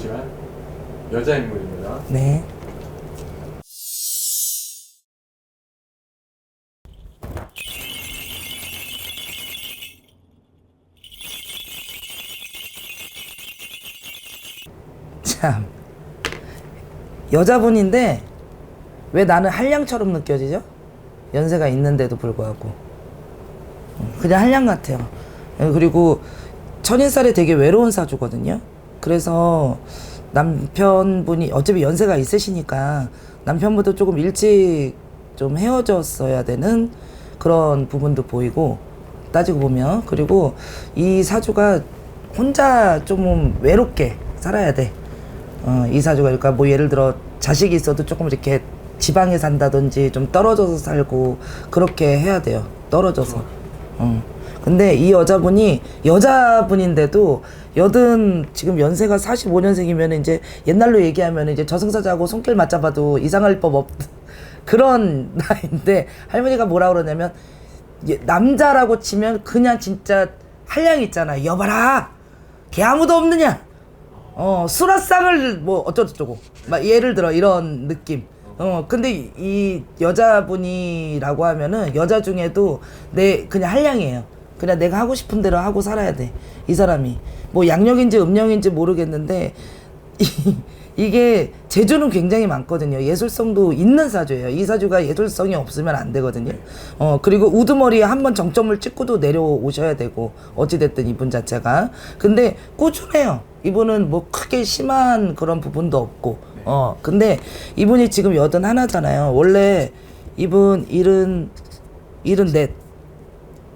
보시면 여자 인물입니다. 네. 참 여자분인데 왜 나는 한량처럼 느껴지죠? 연세가 있는데도 불구하고 음, 그냥 한량 같아요. 예, 그리고 천인살이 되게 외로운 사주거든요. 그래서 남편분이 어차피 연세가 있으시니까 남편분도 조금 일찍 좀 헤어졌어야 되는 그런 부분도 보이고 따지고 보면 그리고 이 사주가 혼자 좀 외롭게 살아야 돼. 어, 이 사주가 그러니까 뭐 예를 들어 자식이 있어도 조금 이렇게 지방에 산다든지 좀 떨어져서 살고 그렇게 해야 돼요. 떨어져서. 어. 근데 이 여자분이 여자분인데도 여든 지금 연세가 45년생이면 이제 옛날로 얘기하면 이제 저승사자하고 손길 맞잡아도 이상할 법 없 그런 나이인데 할머니가 뭐라 그러냐면 예, 남자라고 치면 그냥 진짜 한량 있잖아. 여봐라. 걔 아무도 없느냐. 어, 수라상을 뭐 어쩌고저쩌고. 막 예를 들어 이런 느낌. 어, 근데 이- 이 여자분이라고 하면은 여자 중에도 내 그냥 한량이에요. 그냥 내가 하고 싶은 대로 하고 살아야 돼. 이 사람이. 뭐 양력인지 음력인지 모르겠는데 이, 이게 재주는 굉장히 많거든요. 예술성도 있는 사주예요. 이 사주가 예술성이 없으면 안 되거든요. 어, 그리고 우두머리에 한번 정점을 찍고도 내려오셔야 되고, 어찌됐든 이분 자체가. 근데 꾸준해요. 이분은 뭐 크게 심한 그런 부분도 없고, 어, 근데 이분이 지금 여든 하나잖아요. 원래 이분 일은, 일은 넷.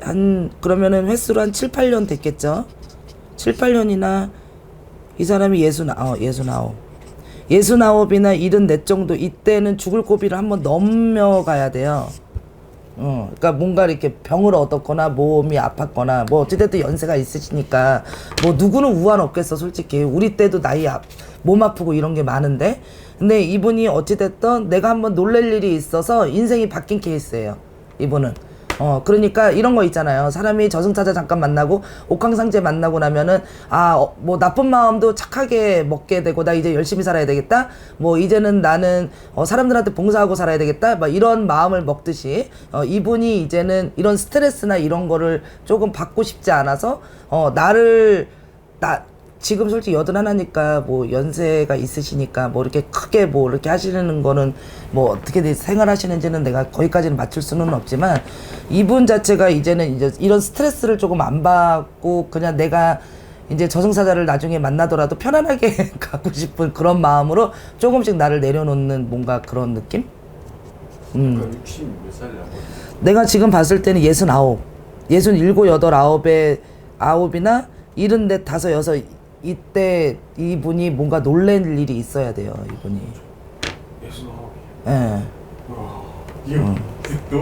한, 그러면은 횟수로 한 7, 8년 됐겠죠? 7, 8년이나 이 사람이 예순, 어, 예순 아홉. 예순 아홉이나 일흔넷 정도 이때는 죽을 고비를 한번 넘어가야 돼요. 어, 그러니까 뭔가 이렇게 병을 얻었거나 몸이 아팠거나 뭐 어찌됐든 연세가 있으시니까 뭐 누구는 우한 없겠어 솔직히 우리 때도 나이 아, 몸 아프고 이런 게 많은데 근데 이분이 어찌됐든 내가 한번 놀랄 일이 있어서 인생이 바뀐 케이스예요 이분은 어 그러니까 이런 거 있잖아요. 사람이 저승사자 잠깐 만나고 옥황상제 만나고 나면은 아뭐 나쁜 마음도 착하게 먹게 되고 나 이제 열심히 살아야 되겠다? 뭐 이제는 나는 어, 사람들한테 봉사하고 살아야 되겠다? 막 이런 마음을 먹듯이 어, 이분이 이제는 이런 스트레스나 이런 거를 조금 받고 싶지 않아서 어 나를 나 지금 솔직히 여든 하나니까 뭐 연세가 있으시니까 뭐 이렇게 크게 뭐 이렇게 하시는 거는 뭐 어떻게 생활하시는지는 내가 거기까지는 맞출 수는 없지만 이분 자체가 이제는 이제 이런 스트레스를 조금 안 받고 그냥 내가 이제 저승사자를 나중에 만나더라도 편안하게 가고 싶은 그런 마음으로 조금씩 나를 내려놓는 뭔가 그런 느낌? 음. 그럼 60몇 살이라고? 내가 지금 봤을 때는 예순 아홉, 예순 일곱, 여덟, 아홉에 아홉이나 일흔넷, 다섯, 여섯 이때 이분이 뭔가 놀랄 일이 있어야 돼요. 이분이. 예. 와, 이거 또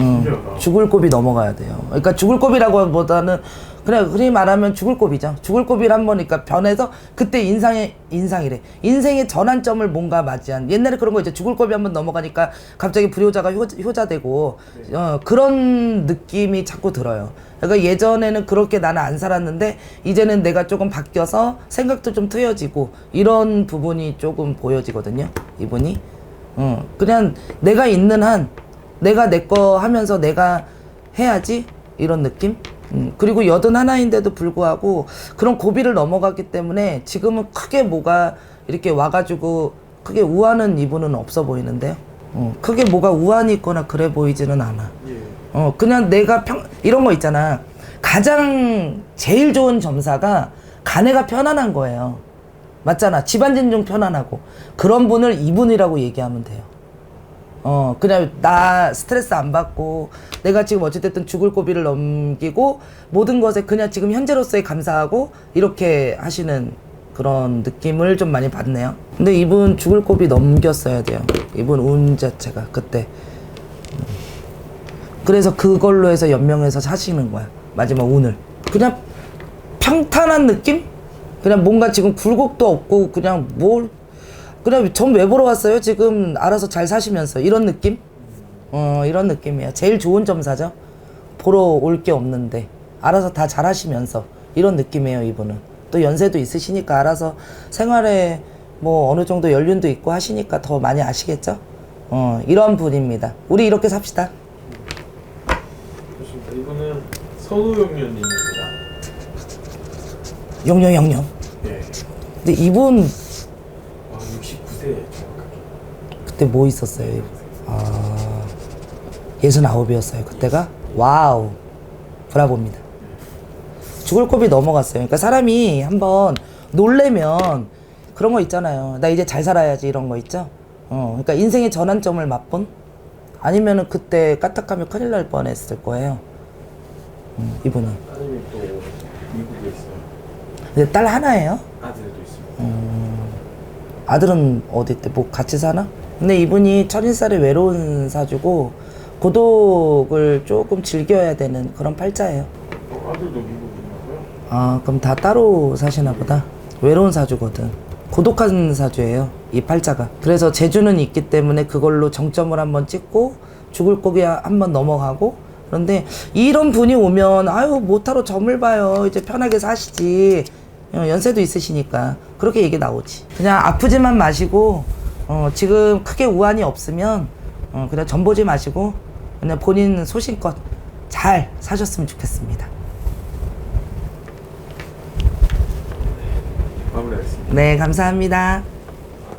음, 신기하다. 죽을 고비 넘어가야 돼요. 그러니까 죽을 고비라고 보다는 그냥 그리 말하면 죽을 고비죠. 죽을 한번 그러니까 변해서 그때 인상의 인상이래. 인생의 전환점을 뭔가 맞이한 옛날에 그런 거 이제 죽을 고비 한번 넘어가니까 갑자기 불효자가 효, 효자되고 어, 그런 느낌이 자꾸 들어요. 그러니까 예전에는 그렇게 나는 안 살았는데 이제는 내가 조금 바뀌어서 생각도 좀 트여지고 이런 부분이 조금 보여지거든요. 이분이. 어, 그냥 내가 있는 한 내가 내 거 하면서 내가 해야지 이런 느낌. 음, 그리고 여든 하나인데도 불구하고 그런 고비를 넘어갔기 때문에 지금은 크게 뭐가 이렇게 와가지고 크게 우하는 이분은 없어 보이는데요. 어, 크게 뭐가 우한이 있거나 그래 보이지는 않아. 예. 어, 그냥 내가 평, 이런 거 있잖아. 가장 제일 좋은 점사가 간해가 편안한 거예요. 맞잖아. 집안진 중 편안하고. 그런 분을 이분이라고 얘기하면 돼요. 어, 그냥 나 스트레스 안 받고 내가 지금 어찌됐든 죽을 고비를 넘기고 모든 것에 그냥 지금 현재로서의 감사하고 이렇게 하시는 그런 느낌을 좀 많이 받네요. 근데 이분 죽을 고비 넘겼어야 돼요. 이분 운 자체가 그때. 그래서 그걸로 해서 연명해서 사시는 거야. 마지막 운을. 그냥 평탄한 느낌? 그냥 뭔가 지금 굴곡도 없고 그냥 뭘 그냥 전왜 보러 왔어요? 지금 알아서 잘 사시면서 이런 느낌? 어 이런 느낌이야. 제일 좋은 점사죠. 보러 올 게 없는데 알아서 다 잘하시면서 이런 느낌이에요 이분은. 또 연세도 있으시니까 알아서 생활에 뭐 어느 정도 연륜도 있고 하시니까 더 많이 아시겠죠? 어, 이런 분입니다. 우리 이렇게 삽시다. 좋습니다. 이거는 선우용련님입니다. 용용 용용. 예. 근데 이분 아 69세 정확하게. 그때 뭐 있었어요? 아, 예순 아홉이었어요. 그때가 와우, 브라보입니다. 죽을 고비 넘어갔어요. 그러니까 사람이 한번 놀래면 그런 거 있잖아요. 나 이제 잘 살아야지 이런 거 있죠. 어, 그러니까 인생의 전환점을 맛본 아니면은 그때 까딱하면 큰일 날 뻔했을 거예요. 음, 이분은. 따님이 또 미국에 있어요. 근데 딸 하나예요. 음. 아들은 어디 있대? 뭐 같이 사나? 근데 이분이 첫인살에 외로운 사주고 고독을 조금 즐겨야 되는 그런 팔자예요. 어, 아들도 있나고요? 아 그럼 다 따로 사시나 보다. 외로운 사주거든. 고독한 사주예요. 이 팔자가. 그래서 재주는 있기 때문에 그걸로 정점을 한번 찍고 죽을 고기 한번 넘어가고 그런데 이런 분이 오면 아유 못하러 점을 봐요. 이제 편하게 사시지. 어, 연세도 있으시니까 그렇게 얘기 나오지. 그냥 아프지만 마시고 어, 지금 크게 우환이 없으면 어, 그냥 점 보지 마시고 그냥 본인 소신껏 잘 사셨으면 좋겠습니다. 마무리하겠습니다. 네, 감사합니다.